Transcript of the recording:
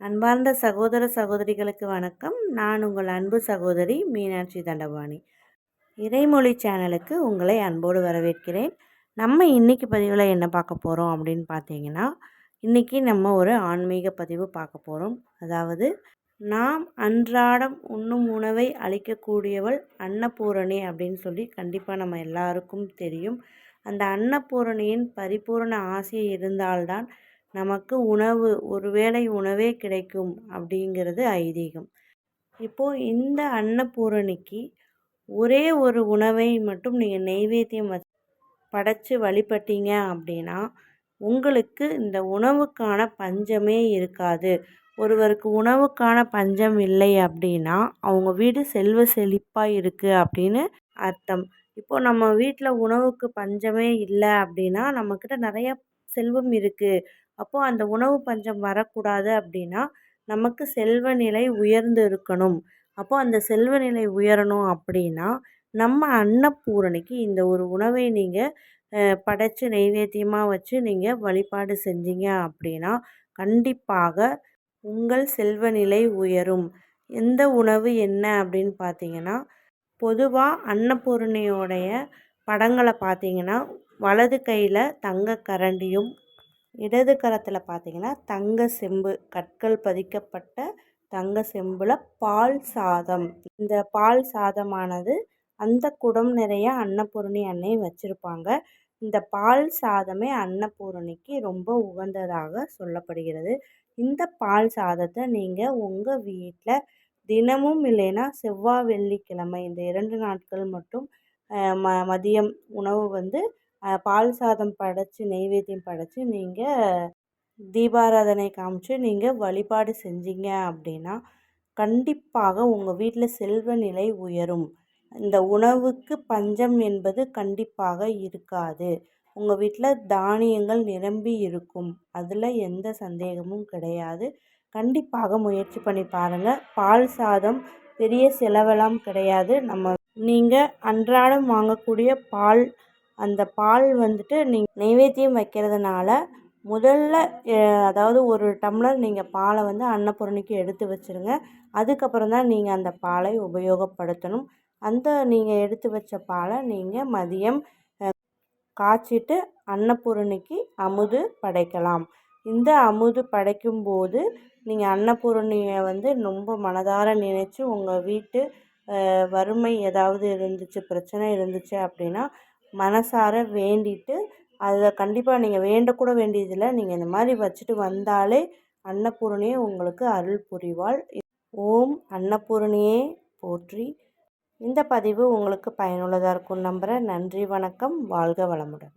அன்பார்ந்த சகோதர சகோதரிகளுக்கு வணக்கம். நான் உங்கள் அன்பு சகோதரி மீனாட்சி தண்டபாணி. இறைமொழி சேனலுக்கு உங்களை அன்போடு வரவேற்கிறேன். நம்ம இன்றைக்கி பதிவில் என்ன பார்க்க போகிறோம் அப்படின்னு பார்த்தீங்கன்னா இன்றைக்கி நம்ம ஒரு ஆன்மீக பதிவு பார்க்க போகிறோம் அதாவது நாம் அன்றாடம் உண்ணும் உணவை அளிக்கக்கூடியவள் அன்னபூரணி அப்படின்னு சொல்லி கண்டிப்பாக நம்ம எல்லாருக்கும் தெரியும். அந்த அன்னபூரணியின் பரிபூரண ஆசை இருந்தால்தான் நமக்கு உணவு ஒரு வேளை உணவே கிடைக்கும் அப்படிங்கிறது ஐதீகம். இப்போது இந்த அன்னபூரணிக்கு ஒரே ஒரு உணவை மட்டும் நீங்கள் நெய்வேத்தியம் வச் படைச்சி வழிபட்டீங்க அப்படின்னா உங்களுக்கு இந்த உணவுக்கான பஞ்சமே இருக்காது. ஒருவருக்கு உணவுக்கான பஞ்சம் இல்லை அப்படின்னா அவங்க வீடு செல்வ செழிப்பாக இருக்குது அப்படின்னு அர்த்தம். இப்போது நம்ம வீட்டில் உணவுக்கு பஞ்சமே இல்லை அப்படின்னா நம்மக்கிட்ட நிறைய செல்வம் இருக்குது அப்போது அந்த உணவு பஞ்சம் வரக்கூடாது அப்படின்னா நமக்கு செல்வ நிலை உயர்ந்து இருக்கணும். அப்போது அந்த செல்வ நிலை உயரணும் அப்படின்னா நம்ம அன்னபூரணிக்கு இந்த ஒரு உணவை நீங்கள் படைச்சி நெய்வேத்தியமாக வச்சு நீங்கள் வழிபாடு செஞ்சீங்க அப்படின்னா கண்டிப்பாக உங்கள் செல்வ நிலை உயரும். எந்த உணவு என்ன அப்படின்னு பார்த்தீங்கன்னா பொதுவாக அன்னபூரணியோடைய படங்களை பார்த்தீங்கன்னா வலது கையில் தங்க கரண்டியும் இடது கரத்தில் பார்த்தீங்கன்னா தங்க செம்பு கற்கள் பதிக்கப்பட்ட தங்க செம்பில் பால் சாதம். இந்த பால் சாதமானது அந்த குடம் நிறைய அன்னபூரணி அன்னை வச்சுருப்பாங்க. இந்த பால் சாதமே அன்னபூரணிக்கு ரொம்ப உகந்ததாக சொல்லப்படுகிறது. இந்த பால் சாதத்தை நீங்கள் உங்கள் வீட்டில் தினமும் இல்லைன்னா செவ்வாய் வெள்ளிக்கிழமை இந்த இரண்டு நாட்கள் மட்டும் ம மதியம் உணவு வந்து பால் சாதம் படைச்சி நெய்வேத்தியம் படைச்சி நீங்கள் தீபாராதனை காமிச்சு நீங்கள் வழிபாடு செஞ்சீங்க அப்படின்னா கண்டிப்பாக உங்கள் வீட்டில் செல்வ நிலை உயரும். இந்த உணவுக்கு பஞ்சம் என்பது கண்டிப்பாக இருக்காது. உங்கள் வீட்டில் தானியங்கள் நிரம்பி இருக்கும். அதில் எந்த சந்தேகமும் கிடையாது. கண்டிப்பாக முயற்சி பண்ணி பாருங்கள் பால் சாதம் பெரிய செலவெல்லாம் கிடையாது. நம்ம நீங்கள் அன்றாடம் வாங்கக்கூடிய பால் அந்த பால் வந்துட்டு நீங்கள் நெய்வேத்தியம் வைக்கிறதுனால முதல்ல அதாவது ஒரு டம்ளர் நீங்கள் பாலை வந்து அன்னபூரணிக்கு எடுத்து வச்சுருங்க. அதுக்கப்புறம் தான் நீங்கள் அந்த பாலை உபயோகப்படுத்தணும். அந்த நீங்கள் எடுத்து வச்ச பாலை நீங்கள் மதியம் காய்ச்சிட்டு அன்னபூரணிக்கு அமுது படைக்கலாம். இந்த அமுது படைக்கும்போது நீங்கள் அன்னபூரணியை வந்து ரொம்ப மனதார நினச்சி உங்கள் வீட்டு வறுமை ஏதாவது இருந்துச்சு பிரச்சனை இருந்துச்சு அப்படின்னா மனசார வேண்டிட்டு அதில் கண்டிப்பாக நீங்கள் வேண்டக்கூட வேண்டியதில்லை. நீங்கள் இந்த மாதிரி வச்சுட்டு வந்தாலே அன்னபூரணியே உங்களுக்கு அருள் புரிவாள். ஓம் அன்னபூரணியே போற்றி. இந்த பதிவு உங்களுக்கு பயனுள்ளதாக இருக்கும் நம்புகிறேன் நன்றி வணக்கம். வாழ்க வளமுடன்.